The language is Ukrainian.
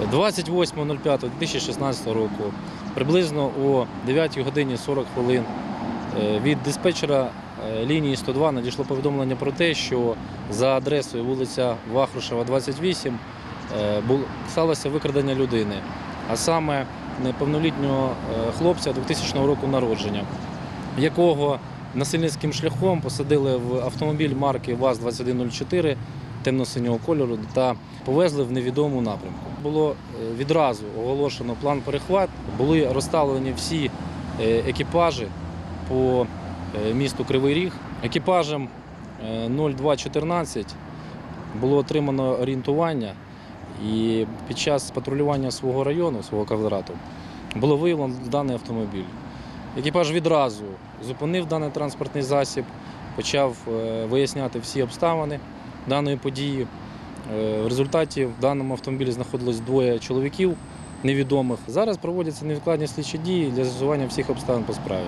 28.05.2016 року, приблизно о 9 годині 40 хвилин е, від диспетчера е, лінії 102 надійшло повідомлення про те, що за адресою вулиця Вахрушева, 28 е, сталося викрадення людини, а саме неповнолітнього хлопця 2000 року народження, якого насильницьким шляхом посадили в автомобіль марки ВАЗ-2104 темно-синього кольору та повезли в невідому напрямку. Було е, відразу оголошено план перехват, були розставлені всі е, екіпажі по е, місту Кривий Ріг. Екіпажем е, 0214 було отримано орієнтування, і під час патрулювання свого району, свого квадрату, було виявлено даний автомобіль. Екіпаж відразу зупинив даний транспортний засіб, почав виясняти всі обставини даної події. Е, В результаті в даному автомобілі знаходилось двоє чоловіків невідомих. Зараз проводяться невідкладні слідчі дії для з'ясування всіх обставин по справі.